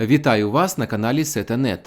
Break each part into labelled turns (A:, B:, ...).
A: Вітаю вас на каналі Setanet.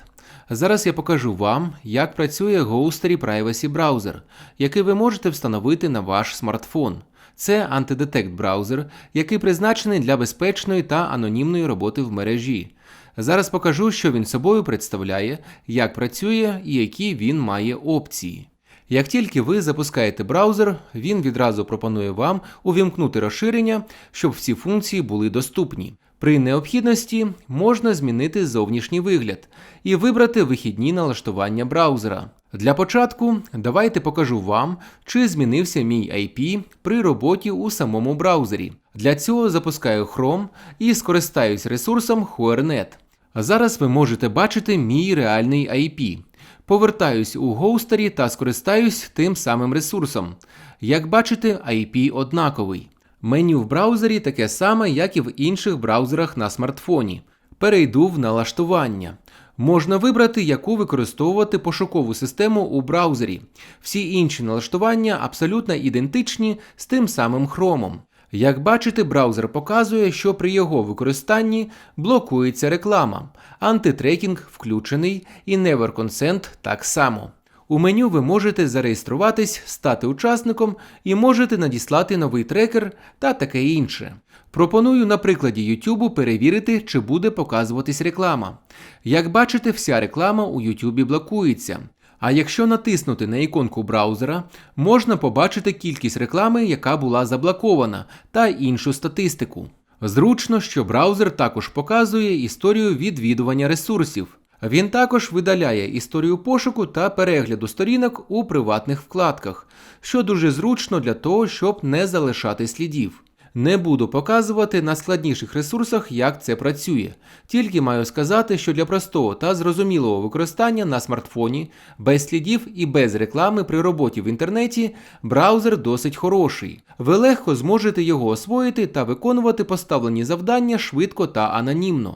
A: Зараз я покажу вам, як працює Ghostery Privacy браузер, який ви можете встановити на ваш смартфон. Це антидетект браузер, який призначений для безпечної та анонімної роботи в мережі. Зараз покажу, що він собою представляє, як працює і які він має опції. Як тільки ви запускаєте браузер, він відразу пропонує вам увімкнути розширення, щоб всі функції були доступні. При необхідності можна змінити зовнішній вигляд і вибрати вихідні налаштування браузера. Для початку давайте покажу вам, чи змінився мій IP при роботі у самому браузері. Для цього запускаю Chrome і скористаюсь ресурсом HuerNet. Зараз ви можете бачити мій реальний IP. Повертаюсь у Ghostery та скористаюсь тим самим ресурсом. Як бачите, IP однаковий. Меню в браузері таке саме, як і в інших браузерах на смартфоні. Перейду в налаштування. Можна вибрати, яку використовувати пошукову систему у браузері. Всі інші налаштування абсолютно ідентичні з тим самим Chrome. Як бачите, браузер показує, що при його використанні блокується реклама, антитрекінг включений і Never Consent так само. У меню ви можете зареєструватись, стати учасником і можете надіслати новий трекер та таке інше. Пропоную на прикладі YouTube перевірити, чи буде показуватись реклама. Як бачите, вся реклама у YouTube блокується. А якщо натиснути на іконку браузера, можна побачити кількість реклами, яка була заблокована, та іншу статистику. Зручно, що браузер також показує історію відвідування ресурсів. Він також видаляє історію пошуку та перегляду сторінок у приватних вкладках, що дуже зручно для того, щоб не залишати слідів. Не буду показувати на складніших ресурсах, як це працює. Тільки маю сказати, що для простого та зрозумілого використання на смартфоні, без слідів і без реклами при роботі в інтернеті, браузер досить хороший. Ви легко зможете його освоїти та виконувати поставлені завдання швидко та анонімно.